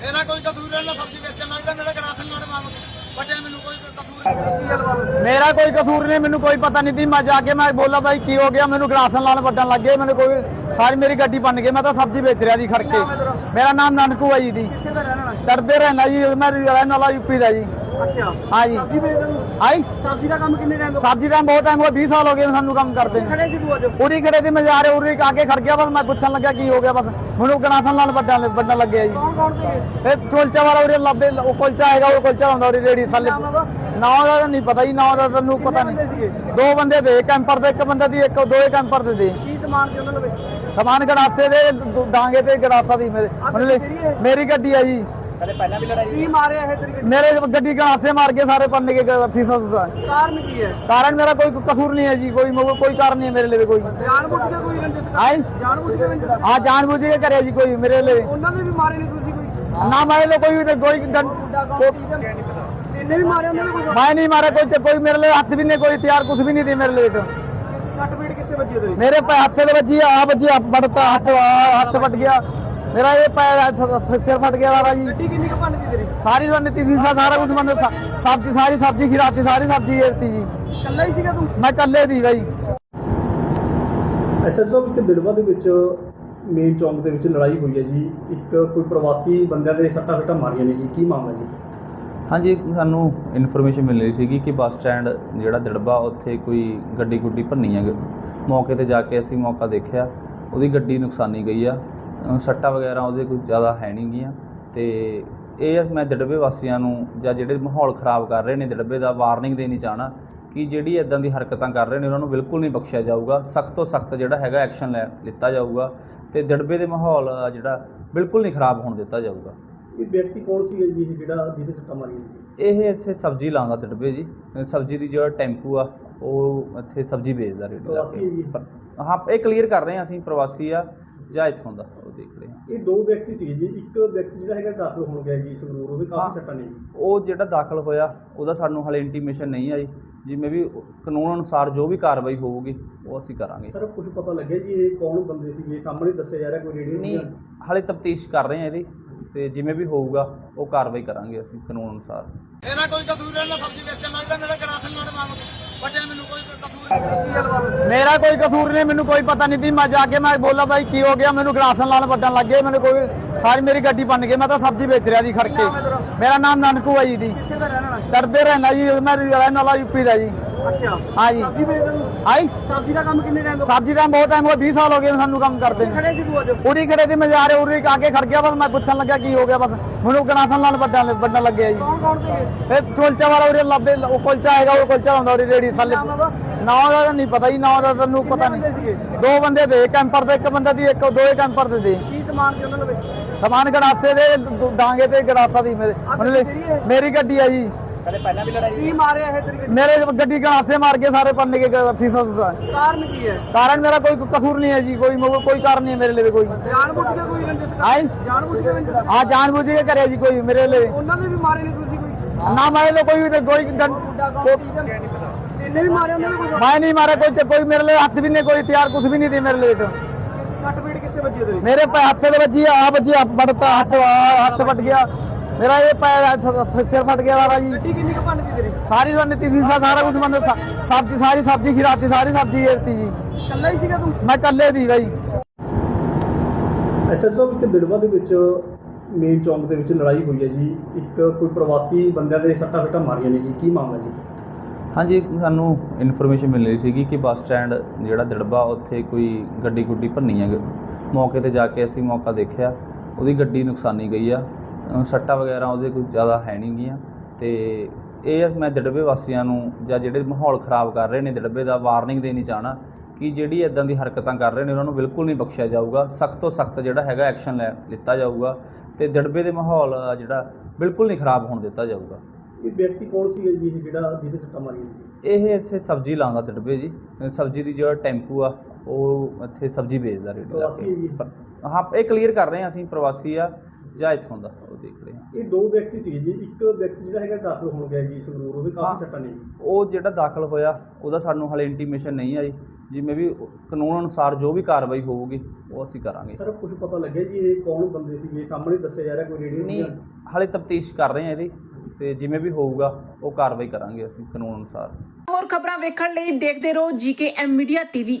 ਮੇਰਾ ਕੋਈ ਕਸੂਰ ਨਹੀਂ ਮੈਂ ਸਬਜ਼ੀ ਵੇਚਣ ਲੱਗਦਾ ਮੇਰੇ ਗਰਾਸਨ ਨਾਲ ਮਾਮ ਬਟੇ ਮੈਨੂੰ ਕੋਈ ਕਸੂਰ ਨਹੀਂ। ਮੇਰਾ ਕੋਈ ਕਸੂਰ ਨਹੀਂ ਮੈਨੂੰ ਕੋਈ ਪਤਾ ਨਹੀਂ ਸੀ। ਮੈਂ ਜਾ ਕੇ ਮੈਂ ਬੋਲਾ ਬਾਈ ਕੀ ਹੋ ਗਿਆ? ਮੈਨੂੰ ਗਲਾਸਾਂ ਨਾਲ ਵੱਡਣ ਲੱਗੇ ਮੈਨੂੰ ਕੋਈ ਸਾਰੀ ਮੇਰੀ ਗੱਡੀ ਬਣ ਗਈ। ਮੈਂ ਤਾਂ ਸਬਜ਼ੀ ਵੇਚ ਰਿਹਾ ਸੀ ਖੜ ਕੇ ਮੇਰਾ ਨਾਮ ਨਾਨਕੂ ਹੈ ਜੀ ਦੀ। ਕਿੱਥੇ ਦਾ ਰਹਿਣ ਵਾਲਾ? ਡਰਦੇ ਰਹਿਣਾ ਜੀ ਮੈਂ ਰਹਿਣ ਵਾਲਾ ਯੂਪੀ ਦਾ ਜੀ। ਅੱਛਾ। ਹਾਂ ਜੀ ਸਬਜ਼ੀ ਵੇਚਦਾ ਸਬਜ਼ੀ ਦਾ ਕੰਮ ਕਿੰਨੇ ਟਾਈਮ ਤੋਂ ਸਬਜ਼ੀ ਦਾ ਬਹੁਤ ਟਾਈਮ ਹੋ ਗਿਆ 20 ਸਾਲ ਹੋ ਗਏ ਸਾਨੂੰ ਕੰਮ ਕਰਦੇ ਨੇ। ਖੜੇ ਸੀ ਤੂੰ ਅੱਜ? ਉਰੀ ਖੜੇ ਤੇ ਮੈਂ ਜਾ ਰਿਹਾ ਉਰੀ ਆ ਕੇ ਖੜ ਗਿਆ ਬਸ ਮੈਂ ਪੁੱਛਣ ਲੱਗਾ ਕੀ ਹੋ ਗਿਆ ਬਸ। ਮੈਨੂੰ ਗਲਾਸਾਂ ਨਾਲ ਵੱਡਣ ਵੱਡਣ ਲੱਗਿਆ ਜੀ। ਕੌਣ ਕੌਣ ਸੀਗੇ? ਇਹ ਕੁਲਚਾ ਵਾਲਾ ਉਰੇ ਲੱਭੇ ਉਹ ਕੁਲਚਾ ਹੈਗਾ ਉਹ ਕੁਲਚਾ ਹੁੰਦਾ ਉਰੇ ਰੇੜੀ ਥੱਲੇ? ਨਾਂ ਦਾ ਤਾਂ ਨਹੀਂ ਪਤਾ ਜੀ ਨਾਂ ਦਾ ਤੈਨੂੰ ਪਤਾ ਨਹੀਂ? ਦੋ ਬੰਦੇ ਦੇ ਕੈਂਪਰ ਦੇ ਇੱਕ ਬੰਦੇ ਦੀ ਇੱਕ ਦੋਏ ਕੈਂਪਰ ਦੇ ਦੇ ਕੀ ਸਮਾਨ ਸੀ ਉਹਨਾਂ ਦੇ ਵਿੱਚ? ਸਮਾਨ ਗੜਾਸੇ ਦੇ ਡਾਂਗੇ ਤੇ ਗੜਾਸਾ ਦੀ ਮੇਰੇ? ਮੇਰੀ ਗੱਡੀ ਆ ਜੀ। ਕਦੇ ਪਹਿਲਾਂ ਵੀ ਲੜਾਈ ਕੀ ਮਾਰਿਆ ਇਹ ਤੇਰੀ ਗੱਡੀ ਮੇਰੇ ਗੱਡੀ ਗੜਾਸੇ ਮਾਰ ਕੇ ਸਾਰੇ ਪੰਨੇ ਕੇ ਸੀਸਾ ਸੁਸਾ। ਕਾਰਨ ਕੀ ਹੈ? ਕਾਰਨ ਮੇਰਾ ਕੋਈ ਕਸੂਰ ਨਹੀਂ ਹੈ ਜੀ ਕੋਈ ਮੋ- ਕੋਈ ਕਾਰਨ ਨਹੀਂ ਹੈ ਮੇਰੇ ਲਈ ਕੋਈ। ਜਾਣ ਬੁੱਝ ਕੇ ਕੋਈ ਰੰਜਿਸ਼ ਕਰ ਆਏ ਜਾਣ ਬੁੱਝ ਕੇ ਰੰਜਿਸ਼ ਆ ਜਾਣ ਬੁੱਝ ਕੇ ਕਰਿਆ ਜੀ ਕੋਈ ਮੇਰੇ ਲਈ ਉਹਨਾਂ ਨੇ ਵੀ ਮਾਰੇ ਨਹੀਂ ਤੁਸੀਂ ਕੋਈ? ਨਾ ਮੈਂ ਲੋ ਕੋਈ ਤੇ ਕੋਈ ਡੰ- ਕੋ- ਇਹਨੇ ਵੀ ਮਾਰੇ ਉਹਨਾਂ ਨੇ ਕੋਈ ਮੈਂ ਨਹੀਂ ਮਾਰਾ ਕੋਈ ਤੇ ਕੋਈ ਮੇਰੇ ਲਈ ਹੱਥ ਵੀ ਨਹੀਂ ਕੋਈ ਤਿਆਰ ਕੁਝ ਵੀ ਨਹੀਂ ਦੀ ਮੇਰੇ ਲਈ ਤਾਂ। ਸੱਟ ਪੀੜ ਕਿੱਥੇ ਵੱਜੀ ਤੇਰੀ ਮੇਰੇ ਪੈ ਹੱਥੇ ਦੇ ਵੱਜੀ ਆ ਵੱਜੀ ਆ ਵੱਟਤਾ ਹੱਥ ਆਹ ਹੱਥ ਵੱਟ ਗਿਆ। ਮੇਰਾ ਇਹ ਪੈਰ ਸਿਰ ਫਟ ਗਿਆ ਵਾਰਾ ਜੀ। ਗੱਡੀ ਕਿੰਨੀ ਕੁ ਗਈ ਤੇਰੀ? ਸਾਰੀ ਰਣਨੀਤੀ ਸੀ ਸਾਰਾ ਕੁਝ ਬੰਦੇ ਸਬਜ਼ੀ ਸਾਰੀ ਸਬਜ਼ੀ ਖਿਰਾਤੀ ਸਾਰੀ ਸਬਜ਼ੀ ਏਤੀ ਜੀ ਇਕੱਲਾ ਹੀ ਸੀਗਾ ਤੂੰ? ਮੈਂ ਕੱਲੇ ਦੀ ਬਾਈ। ਐਸਐਸਓ ਇੱਕ ਦਿੜਵਾ ਦੇ ਵਿੱਚ ਮੇਨ ਚੌਂਕ ਦੇ ਵਿੱਚ ਲੜਾਈ ਹੋਈ ਹੈ ਜੀ। ਇੱਕ ਕੋਈ ਪ੍ਰਵਾਸੀ ਬੰਦਿਆਂ ਦੇ ਸੱਟਾਂ ਫੇਟਾਂ ਮਾਰੀਆਂ ਨੇ ਜੀ। ਕੀ ਮਾਮਲਾ ਜੀ? ਹਾਂਜੀ ਸਾਨੂੰ ਇਨਫੋਰਮੇਸ਼ਨ ਮਿਲ ਰਹੀ ਸੀਗੀ ਕਿ ਬੱਸ ਸਟੈਂਡ ਜਿਹੜਾ ਦੜਬਾ ਉੱਥੇ ਕੋਈ ਗੱਡੀ ਗੁੱਡੀ ਭੰਨੀ ਹੈ ਮੌਕੇ ਤੇ ਜਾ ਕੇ ਅਸੀਂ ਮੌਕਾ ਦੇਖਿਆ। ਉਹਦੀ ਗੱਡੀ ਨੁਕਸਾਨੀ ਗਈ ਆ। ਸੱਟਾਂ ਵਗੈਰਾ ਉਹਦੇ ਕੋਈ ਜ਼ਿਆਦਾ ਹੈ ਨਹੀਂ ਗੀਆਂ। ਤੇ ਇਹ ਮੈਂ ਦੜਬੇ ਵਾਸੀਆਂ ਨੂੰ ਜਾਂ ਜਿਹੜੇ ਮਾਹੌਲ ਖਰਾਬ ਕਰ ਰਹੇ ਨੇ ਦੜਬੇ ਦਾ ਵਾਰਨਿੰਗ ਦੇਣੀ ਚਾਹਣਾ ਕਿ ਜਿਹੜੀ ਇਦਾਂ ਦੀ ਹਰਕਤਾਂ ਕਰ ਰਹੇ ਨੇ ਉਹਨਾਂ ਨੂੰ ਬਿਲਕੁਲ ਨਹੀਂ ਬਖਸ਼ਿਆ ਜਾਊਗਾ। ਸਖਤ ਤੋਂ ਸਖਤ ਜਿਹੜਾ ਹੈਗਾ ਐਕਸ਼ਨ ਲੈ ਲਿੱਤਾ ਜਾਊਗਾ ਤੇ ਦੜਬੇ ਦੇ ਮਾਹੌਲ ਜਿਹੜਾ ਬਿਲਕੁਲ ਨਹੀਂ ਖਰਾਬ ਹੋਣ ਦਿੱਤਾ ਜਾਊਗਾ। ਇਹ ਵਿਅਕਤੀ ਕੌਣ ਸੀ ਜੀ ਇਹ ਜਿਹੜਾ ਜਿਹਦੇ ਸੱਟਾਂ ਮਾਰੀਆਂ ਨੇ ਜੀ ਇਹ ਇੱਥੇ ਸਬਜ਼ੀ ਲਾਉਂਦਾ ਦੜਬੇ ਜੀ। ਸਬਜ਼ੀ ਦੀ ਜਿਹੜਾ ਟੈਂਪੂ ਆ ਉਹ ਇੱਥੇ ਸਬਜ਼ੀ ਵੇਚਦਾ ਰੇੜੀ ਲਾ? ਕੇ। ਹਾਂ ਇਹ ਕਲੀਅਰ ਕਰ ਰਹੇ ਹਾਂ ਅਸੀਂ ਪ੍ਰਵਾਸੀ ਆ। ਜਾਂ ਇੱਥੋਂ ਦਾ ਉਹ ਦੇਖ ਰਹੇ ਹਾਂ। ਇਹ ਦੋ ਵਿਅਕਤੀ ਸੀ ਜੀ ਇੱਕ ਵਿਅਕਤੀ ਜਿਹੜਾ ਹੈਗਾ ਦਾਖਲ ਹੋਣ ਗਿਆ ਜੀ ਸੰਗਰੂਰ ਉਹਦੇ। ਕਾਫੀ ਸੱਟਾਂ ਨੇ ਉਹ ਜਿਹੜਾ ਦਾਖਲ ਹੋਇਆ ਉਹਦਾ ਸਾਨੂੰ ਹਲੇ ਇੰਟੀਮੇਸ਼ਨ ਨਹੀਂ ਆਈ। ਜਿਵੇਂ ਵੀ ਕਾਨੂੰਨ ਅਨੁਸਾਰ ਜੋ ਵੀ ਕਾਰਵਾਈ ਹੋਊਗੀ ਉਹ ਅਸੀਂ ਕਰਾਂਗੇ। ਸਰ ਕੁਝ ਪਤਾ ਲੱਗਿਆ ਜੀ ਇਹ ਕੌਣ ਬੰਦੇ ਸੀਗੇ? ਸਾਹਮਣੇ ਦੱਸਿਆ ਜਾ ਰਿਹਾ ਕੋਈ ਰੇਡੀਓ ਨਹੀਂ ਹਲੇ ਤਫਤੀਸ਼ ਕਰ ਰਹੇ ਹਾਂ ਇਹਦੀ। ਤੇ ਜਿਵੇਂ ਵੀ ਹੋਊਗਾ ਉਹ ਕਾਰਵਾਈ ਕਰਾਂਗੇ ਅਸੀਂ ਕਾਨੂੰਨ ਅਨੁਸਾਰ। ਮੇਰਾ ਕੋਈ ਕਸੂਰ ਨਹੀਂ ਮੈਂ ਸਬਜ਼ੀ ਵੇਚਣ ਲੱਗਦਾ ਮੇਰੇ ਗਰਾਸਨ ਨਾਲ ਮਾਮ ਬਟੇ ਮੈਨੂੰ ਕੋਈ ਕਸੂਰ ਨਹੀਂ। ਮੇਰਾ ਕੋਈ ਕਸੂਰ ਨਹੀਂ ਮੈਨੂੰ ਕੋਈ ਪਤਾ ਨਹੀਂ ਸੀ ਮੈਂ ਜਾ ਕੇ ਮੈਂ ਬੋਲਾ ਬਾਈ ਕੀ ਹੋ ਗਿਆ ਮੈਨੂੰ ਗਲਾਸਾਂ ਨਾਲ ਵੱਡਣ ਲੱਗੇ ਮੈਨੂੰ ਕੋਈ ਸਾਰੀ ਮੇਰੀ ਗੱਡੀ ਬਣ ਗਈ ਮੈਂ ਤਾਂ ਸਬਜ਼ੀ ਵੇਚ ਰਿਹਾ ਸੀ ਖੜ ਕੇ। ਮੇਰਾ ਨਾਮ ਨਾਨਕੂ ਹੈ ਜੀ ਦੀ। ਕਿੱਥੇ ਦਾ ਰਹਿਣ ਵਾਲਾ? ਡਰਦੇ ਰਹਿਣਾ ਜੀ ਮੈਂ ਰਹਿਣ ਵਾਲਾ ਯੂਪੀ ਦਾ ਜੀ। ਅੱਛਾ। ਹਾਂ ਜੀ ਸਬਜ਼ੀ ਵੇਚਦਾ ਤੂੰ ਆਈ ਸਬਜ਼ੀ ਦਾ ਕੰਮ ਕਿੰਨੇ ਟਾਈਮ ਤੋਂ? ਸਬਜ਼ੀ ਦਾ ਬਹੁਤ ਟਾਈਮ ਹੋ ਗਿਆ 20 ਸਾਲ ਹੋ ਗਏ ਸਾਨੂੰ ਕੰਮ ਕਰਦੇ ਨੇ। ਖੜੇ ਸੀ ਤੂੰ ਅੱਜ? ਉਰੀ ਖੜੇ ਤੇ ਮੈਂ ਜਾ ਰਿਹਾ ਉਰੀ ਆ ਕੇ ਖੜ ਗਿਆ ਬਸ ਮੈਂ ਪੁੱਛਣ ਲੱਗਾ ਕੀ ਹੋ ਗਿਆ ਬਸ। ਮੈਨੂੰ ਗਲਾਸਾਂ ਨਾਲ ਵੱਡਣ ਵੱਡਣ ਲੱਗਿਆ ਜੀ। ਕੌਣ ਕੌਣ ਸੀਗੇ? ਇਹ ਕੁਲਚਾ ਵਾਲਾ ਉਰੇ ਲੱਭੇ ਉਹ ਕੁਲਚਾ ਹੈਗਾ ਉਹ ਕੁਲਚਾ ਹੁੰਦਾ ਉਰੇ ਰੇੜੀ ਥੱਲੇ। ਨਾਮ ਦਾ ਤਾਂ ਨਹੀਂ ਪਤਾ ਜੀ ਨਾਂ ਦਾ ਤੈਨੂੰ ਪਤਾ ਨਹੀਂ? ਦੋ ਬੰਦੇ ਦੇ ਕੈਂਪਰ ਦੇ ਇੱਕ ਬੰਦੇ ਦੀ ਇੱਕ ਦੋਏ ਕੈਂਪਰ ਦੇ ਦੇ। ਕੀ ਸਮਾਨ ਸੀ ਉਹਨਾਂ ਦੇ? ਵਿੱਚ ਸਮਾਨ ਗੜਾਸੇ ਦੇ ਡਾਂਗੇ ਤੇ ਗੜਾਸਾ ਦੀ ਮੇਰੇ? ਮੇਰੀ ਗੱਡੀ ਆ ਜੀ। ਕਦੇ ਪਹਿਲਾਂ ਵੀ ਲੜਾਈ ਕੀ ਮਾਰਿਆ ਇਹ ਤੇਰੀ ਗੱਡੀ ਮੇਰੇ ਗੱਡੀ ਮਾਰ ਕੇ ਸਾਰੇ ਪੰਨੇ ਕੇ ਸੀਸਾ ਸੁਸਾ। ਕਾਰਨ ਕੀ ਹੈ? ਕਾਰਨ ਮੇਰਾ ਕੋਈ ਕਸੂਰ ਨਹੀਂ ਹੈ ਜੀ ਕੋਈ ਕੋਈ ਕਾਰਨ ਨਹੀਂ ਹੈ ਮੇਰੇ ਲਈ ਕੋਈ। ਜਾਣ ਬੁੱਝ ਕੇ ਕੋਈ ਰੰਜਿਸ਼ ਕਰ ਆਏ ਜਾਣ ਬੁੱਝ ਕੇ ਰੰਜਿਸ਼ ਆ ਜਾਣ ਬੁੱਝ ਕੇ ਕਰਿਆ ਜੀ ਕੋਈ ਮੇਰੇ ਲਈ। ਉਹਨਾਂ ਨੇ ਵੀ ਮਾਰੇ ਨਹੀਂ ਤੁਸੀਂ ਕੋਈ? ਨਾ ਮੈਂ ਲੋ ਕੋਈ ਤੇ ਕੋਈ ਡੰ- ਕੋ- ਇਹਨੇ ਵੀ ਮਾਰੇ ਉਹਨਾਂ ਨੇ ਕੋਈ ਮੈਂ ਨਹੀਂ ਮਾਰਾ ਕੋਈ ਤੇ ਕੋਈ ਮੇਰੇ ਲਈ ਹੱਥ ਵੀ ਨਹੀਂ ਕੋਈ ਤਿਆਰ ਕੁਝ ਵੀ ਨਹੀਂ ਦੀ ਮੇਰੇ ਲਈ ਤਾਂ। ਸੱਟ ਪੀੜ ਕਿੱਥੇ ਵੱਜੀ ਤੇਰੀ ਮੇਰੇ ਪੈ ਹੱਥੇ ਦੇ ਵੱਜੀ ਆ ਵੱਜੀ ਆ ਵੱਟਤਾ ਹੱਥ ਆਹ ਹੱਥ ਵੱਟ ਗਿਆ। ਮੇਰਾ ਇਹ ਪੈਰ ਸਿਰ ਫਟ ਗਿਆ ਵਾਰਾ ਜੀ। ਗੱਡੀ ਕਿੰਨੀ ਕੁ ਗਈ ਤੇਰੀ? ਸਾਰੀ ਰਣਨੀਤੀ ਸੀ ਸਾਰਾ ਕੁਝ ਬੰਦੇ ਸਬਜ਼ੀ ਸਾਰੀ ਸਬਜ਼ੀ ਖਿਰਾਤੀ ਸਾਰੀ ਸਬਜ਼ੀ ਜੀ। ਇਕੱਲਾ ਹੀ ਸੀਗਾ ਤੂੰ? ਮੈਂ ਕੱਲੇ ਦੀ ਬਾਈ। ਐਸਐਸਓ ਇੱਕ ਦਿੜਵਾ ਦੇ ਵਿੱਚ ਮੇਨ ਚੌਂਕ ਦੇ ਵਿੱਚ ਲੜਾਈ ਹੋਈ ਹੈ ਜੀ। ਇੱਕ ਕੋਈ ਪ੍ਰਵਾਸੀ ਬੰਦਿਆਂ ਦੇ ਸੱਟਾਂ ਫੇਟਾਂ ਮਾਰੀਆਂ ਨੇ ਜੀ। ਕੀ ਮਾਮਲਾ ਜੀ? ਹਾਂਜੀ ਸਾਨੂੰ ਇਨਫੋਰਮੇਸ਼ਨ ਮਿਲ ਰਹੀ ਸੀਗੀ ਕਿ ਬੱਸ ਸਟੈਂਡ ਜਿਹੜਾ ਦੜਬਾ ਉੱਥੇ ਕੋਈ ਗੱਡੀ ਗੁੱਡੀ ਭੰਨੀ ਹੈ। ਮੌਕੇ ਤੇ ਜਾ ਕੇ ਅਸੀਂ ਮੌਕਾ ਦੇਖਿਆ। ਉਹਦੀ ਗੱਡੀ ਨੁਕਸਾਨੀ ਗਈ ਆ। ਸੱਟਾਂ ਵਗੈਰਾ ਉਹਦੇ ਕੋਈ ਜ਼ਿਆਦਾ ਹੈ ਨਹੀਂ ਗੀਆਂ। ਤੇ ਇਹ ਮੈਂ ਦੜਬੇ ਵਾਸੀਆਂ ਨੂੰ ਜਾਂ ਜਿਹੜੇ ਮਾਹੌਲ ਖਰਾਬ ਕਰ ਰਹੇ ਨੇ ਦੜਬੇ ਦਾ ਵਾਰਨਿੰਗ ਦੇਣੀ ਚਾਹਣਾ ਕਿ ਜਿਹੜੀ ਇਦਾਂ ਦੀ ਹਰਕਤਾਂ ਕਰ ਰਹੇ ਨੇ ਉਹਨਾਂ ਨੂੰ ਬਿਲਕੁਲ ਨਹੀਂ ਬਖਸ਼ਿਆ ਜਾਊਗਾ। ਸਖਤ ਤੋਂ ਸਖਤ ਜਿਹੜਾ ਹੈਗਾ ਐਕਸ਼ਨ ਲੈ ਲਿੱਤਾ ਜਾਊਗਾ ਤੇ ਦੜਬੇ ਦੇ ਮਾਹੌਲ ਜਿਹੜਾ ਬਿਲਕੁਲ ਨਹੀਂ ਖਰਾਬ ਹੋਣ ਦਿੱਤਾ ਜਾਊਗਾ। ਇਹ ਵਿਅਕਤੀ ਕੌਣ ਸੀ ਜੀ ਇਹ ਜਿਹੜਾ ਜਿਹਦੇ ਸੱਟਾਂ ਮਾਰੀਆਂ ਨੇ ਜੀ ਇਹ ਇੱਥੇ ਸਬਜ਼ੀ ਲਾਉਂਦਾ ਦੜਬੇ ਜੀ। ਸਬਜ਼ੀ ਦੀ ਜਿਹੜਾ ਟੈਂਪੂ ਆ ਉਹ ਇੱਥੇ ਸਬਜ਼ੀ ਵੇਚਦਾ ਰੇੜੀ ਲਾ ਪ੍ਰਵਾਸੀ ਹੈ ਜੀ? ਕੇ ਹਾਂ ਇਹ ਕਲੀਅਰ ਕਰ ਰਹੇ ਹਾਂ ਅਸੀਂ ਪ੍ਰਵਾਸੀ ਆ ਜਾਂ ਇੱਥੋਂ ਦਾ। ਦੇਖ ਰਹੇ ਹਾਂ। ਇਹ ਦੋ ਵਿਅਕਤੀ ਸੀ ਜੀ। ਇੱਕ ਵਿਅਕਤੀ ਜਿਹੜਾ ਹੈਗਾ ਦਾਖਲ ਹੋਣ ਗਿਆ ਜੀ ਸੰਗਰੂਰ ਉਹਦੇ ਹਾਂ। ਕਾਫੀ ਸੱਟਾਂ ਨੇ ਜੀ। ਉਹ ਜਿਹੜਾ ਦਾਖਲ ਹੋਇਆ ਉਹਦਾ ਸਾਨੂੰ ਹਲੇ ਇੰਟੀਮੇਸ਼ਨ ਨਹੀਂ ਆਈ। ਜਿਵੇਂ ਵੀ ਕਾਨੂੰਨ ਅਨੁਸਾਰ ਜੋ ਵੀ ਕਾਰਵਾਈ ਹੋਊਗੀ ਉਹ ਅਸੀਂ ਕਰਾਂਗੇ। ਸਰ ਕੁਝ ਪਤਾ ਲੱਗਿਆ ਜੀ ਇਹ ਕੌਣ ਬੰਦੇ ਸੀਗੇ? ਸਾਹਮਣੇ ਦੱਸਿਆ ਜਾ ਰਿਹਾ ਕੋਈ ਰੇਡੀਓ ਨਹੀਂ ਹਾਲੇ ਤਫਤੀਸ਼ ਕਰ ਰਹੇ ਹਾਂ ਇਹਦੀ ਤੇ ਜਿਵੇਂ ਵੀ ਹੋਊਗਾ ਉਹ ਕਾਰਵਾਈ ਕਰਾਂਗੇ ਅਸੀਂ ਕਾਨੂੰਨ ਅਨੁਸਾਰ। ਹੋਰ ਖਬਰਾਂ ਵੇਖਣ ਲਈ ਦੇਖਦੇ ਰਹੋ ਜੀਕੇ ਮੀਡੀਆ ਟੀਵੀ।